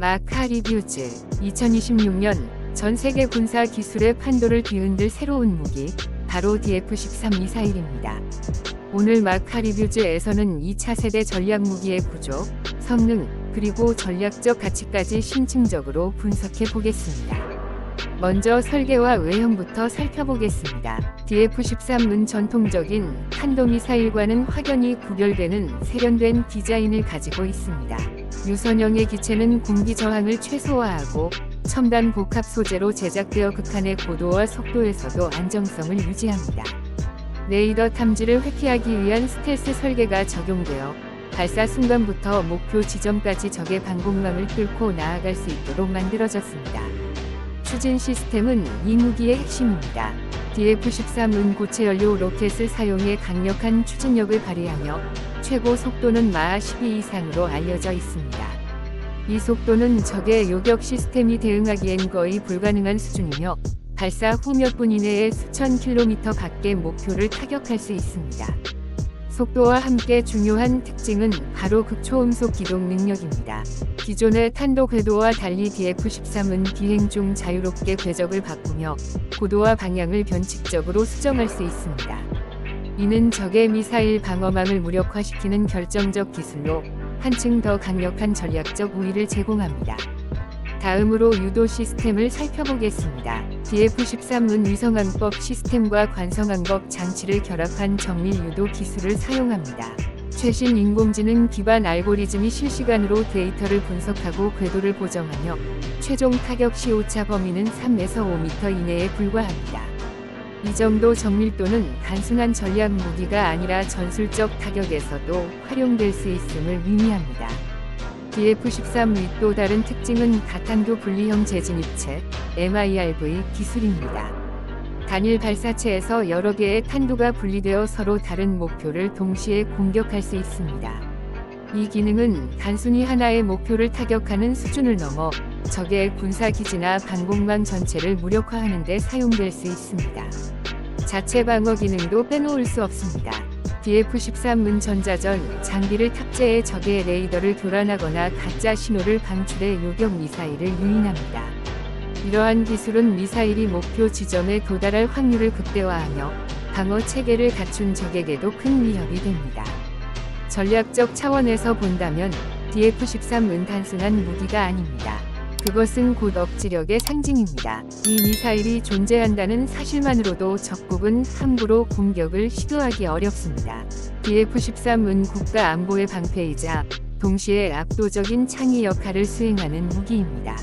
마카 리뷰즈 2026년 전 세계 군사 기술의 판도를 뒤흔들 새로운 무기 바로 DF-13 미사일입니다. 오늘 마카 리뷰즈에서는 2차 세대 전략 무기의 구조, 성능, 그리고 전략적 가치까지 심층적으로 분석해 보겠습니다. 먼저 설계와 외형부터 살펴보겠습니다. DF-13은 전통적인 탄도미사일과는 확연히 구별되는 세련된 디자인을 가지고 있습니다. 유선형의 기체는 공기 저항을 최소화하고 첨단 복합 소재로 제작되어 극한의 고도와 속도에서도 안정성을 유지합니다. 레이더 탐지를 회피하기 위한 스텔스 설계가 적용되어 발사 순간부터 목표 지점까지 적의 방공망을 뚫고 나아갈 수 있도록 만들어졌습니다. 추진 시스템은 이 무기의 핵심입니다. DF-13은 고체 연료 로켓을 사용해 강력한 추진력을 발휘하며 최고 속도는 마하 12 이상으로 알려져 있습니다. 이 속도는 적의 요격 시스템이 대응하기엔 거의 불가능한 수준이며 발사 후 몇 분 이내에 수천 킬로미터 밖의 목표를 타격할 수 있습니다. 속도와 함께 중요한 특징은 바로 극초음속 기동 능력입니다. 기존의 탄도 궤도와 달리 DF-13은 비행 중 자유롭게 궤적을 바꾸며 고도와 방향을 변칙적으로 수정할 수 있습니다. 이는 적의 미사일 방어망을 무력화시키는 결정적 기술로 한층 더 강력한 전략적 우위를 제공합니다. 다음으로 유도 시스템을 살펴보겠습니다. DF-13은 위성항법 시스템과 관성항법 장치를 결합한 정밀 유도 기술을 사용합니다. 최신 인공지능 기반 알고리즘이 실시간으로 데이터를 분석하고 궤도를 보정하며 최종 타격 시 오차 범위는 3에서 5m 이내에 불과합니다. 이 정도 정밀도는 단순한 전략 무기가 아니라 전술적 타격에서도 활용될 수 있음을 의미합니다. DF-13의 또 다른 특징은 다탄도 분리형 재진입체 MIRV 기술입니다. 단일 발사체에서 여러 개의 탄두가 분리되어 서로 다른 목표를 동시에 공격할 수 있습니다. 이 기능은 단순히 하나의 목표를 타격하는 수준을 넘어 적의 군사 기지나 방공망 전체를 무력화하는 데 사용될 수 있습니다. 자체 방어 기능도 빼놓을 수 없습니다. DF-13은 전자전 장비를 탑재해 적의 레이더를 교란하거나 가짜 신호를 방출해 요격 미사일을 유인합니다. 이러한 기술은 미사일이 목표 지점에 도달할 확률을 극대화하며 방어 체계를 갖춘 적에게도 큰 위협이 됩니다. 전략적 차원에서 본다면 DF-13은 단순한 무기가 아닙니다. 그것은 곧 억지력의 상징입니다. 이 미사일이 존재한다는 사실만으로도 적국은 함부로 공격을 시도하기 어렵습니다. DF-13은 국가 안보의 방패이자 동시에 압도적인 창의 역할을 수행하는 무기입니다.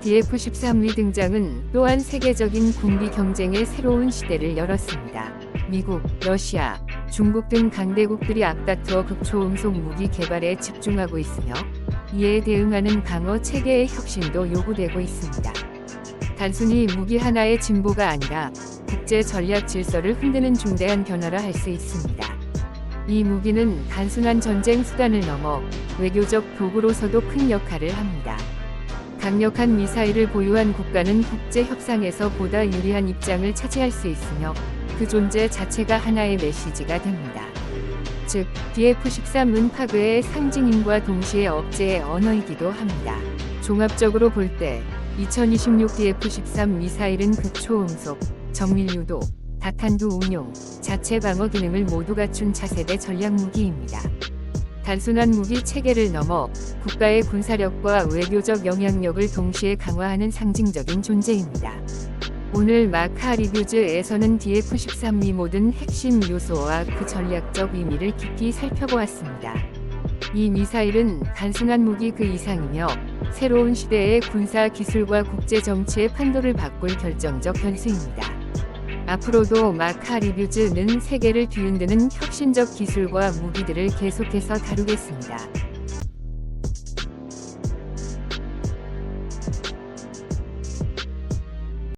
DF-13의 등장은 또한 세계적인 군비 경쟁의 새로운 시대를 열었습니다. 미국, 러시아, 중국 등 강대국들이 앞다투어 극초음속 무기 개발에 집중하고 있으며 이에 대응하는 방어 체계의 혁신도 요구되고 있습니다. 단순히 무기 하나의 진보가 아니라 국제 전략 질서를 흔드는 중대한 변화라 할 수 있습니다. 이 무기는 단순한 전쟁 수단을 넘어 외교적 도구로서도 큰 역할을 합니다. 강력한 미사일을 보유한 국가는 국제 협상에서 보다 유리한 입장을 차지할 수 있으며 그 존재 자체가 하나의 메시지가 됩니다. 즉, DF-13은 파괴의 상징임과 동시에 억제의 언어이기도 합니다. 종합적으로 볼 때 2026 DF-13 미사일은 극초음속, 정밀유도, 다탄두 운용, 자체 방어 기능을 모두 갖춘 차세대 전략 무기입니다. 단순한 무기 체계를 넘어 국가의 군사력과 외교적 영향력을 동시에 강화하는 상징적인 존재입니다. 오늘 마카 리뷰즈에서는 DF-13미 모든 핵심 요소와 그 전략적 의미를 깊이 살펴보았습니다. 이 미사일은 단순한 무기 그 이상이며 새로운 시대의 군사 기술과 국제 정치의 판도를 바꿀 결정적 변수입니다. 앞으로도 마카 리뷰즈는 세계를 뒤흔드는 혁신적 기술과 무기들을 계속해서 다루겠습니다.